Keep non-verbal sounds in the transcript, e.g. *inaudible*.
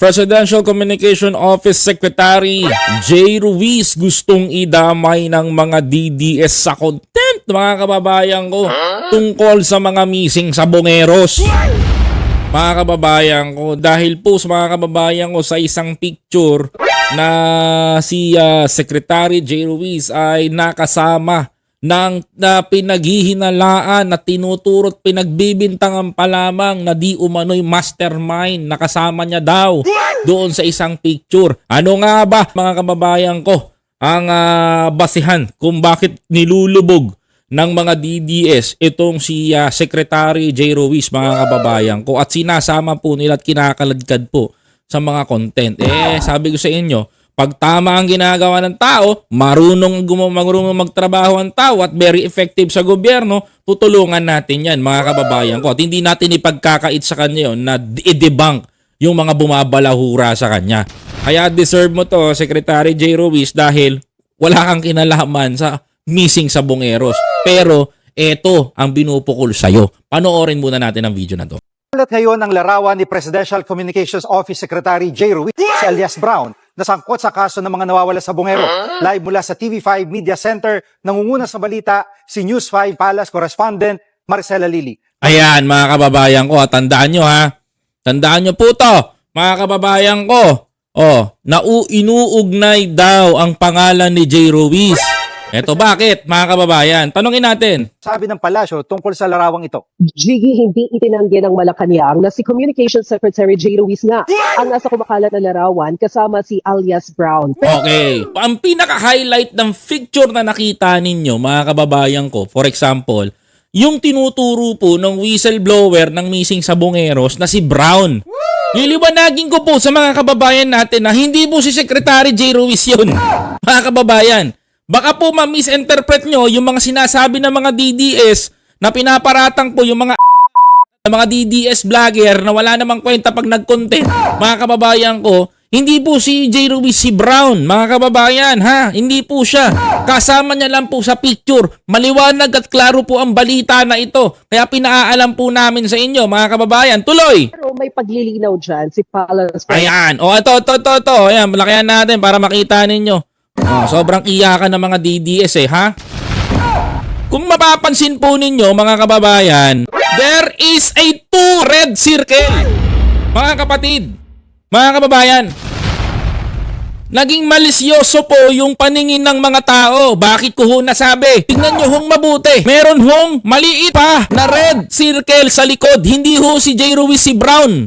Presidential Communication Office Secretary Jay Ruiz gustong idamay ng mga DDS sa content mga kababayan ko tungkol sa mga missing sa Bongeros. Mga kababayan ko, dahil po sa mga kababayan ko sa isang picture na si ah, Secretary Jay Ruiz ay nakasama ng na pinaghihinalaan na tinuturot pinagbibintangan pa lamang na di umano'y mastermind nakasama niya daw doon sa isang picture. Ano nga ba mga kababayan ko ang ah, basihan kung bakit nilulubog ng mga DDS itong si ah, Secretary J. Ruiz mga kababayan ko at sinasama po nila at kinakaladkad po sa mga content. Eh sabi ko sa inyo, pag tama ang ginagawa ng tao, marunong, gum- magtrabaho ang tao at very effective sa gobyerno, tutulungan natin yan mga kababayan ko. At hindi natin ipagkakait sa kanya yun na i-debunk yung mga bumabalahura sa kanya. Kaya deserve mo to, Secretary J. Ruiz, dahil wala kang kinalaman sa missing sa Bongeros. Pero eto ang binupukol sa'yo. Panoorin muna natin ang video na to. Ulat ngayon ang larawan ni Presidential Communications Office Secretary Jay Ruiz alias Brown na sangkot sa kaso ng mga nawawala sa Bungero. Live mula sa TV5 Media Center, nangunguna sa balita si News 5 Palace correspondent Maricela Lili. Ayan, mga kababayan ko, tandaan nyo ha. Tandaan nyo po to, mga kababayan ko. Oh, nau inuugnay daw ang pangalan ni J. Ruiz. Eto bakit, mga kababayan? Tanungin natin. Sabi ng palasyo tungkol sa larawang ito. Jiggy hindi itinanggi ng Malacanang na si Communications Secretary J. Ruiz nga ang nasa kumakalat na larawan kasama si alias Brown. Okay. Ang pinaka-highlight ng picture na nakita ninyo, mga kababayan ko, for example, yung tinuturo po ng whistleblower ng missing sa Bongeros na si Brown. Liliwanagin ko po sa mga kababayan natin na hindi po si Secretary J. Ruiz yun. Mga kababayan, baka po ma-misinterpret nyo yung mga sinasabi ng mga DDS na pinaparatang po yung mga *laughs* ng mga DDS vlogger na wala namang kwenta pag nag-content. Mga kababayan ko, hindi po si J. Ruiz si Brown, mga kababayan, ha? Hindi po siya. Kasama niya lang po sa picture. Maliwanag at klaro po ang balita na ito. Kaya pinaalam po namin sa inyo, mga kababayan. Tuloy! Pero may paglilinaw dyan si Palace Ayan. O, ito, ito, ito, ito. Ayan, malakihan natin para makita ninyo. Oh, sobrang iyakan ng mga DDS eh, ha? Kung mapapansin po ninyo, mga kababayan, there is a two red circle. Mga kapatid, mga kababayan, naging malisyoso po yung paningin ng mga tao. Bakit ko ho nasabi? Tingnan nyo hong mabuti. Meron hong maliit pa na red circle sa likod. Hindi ho si J. Ruiz si Brown.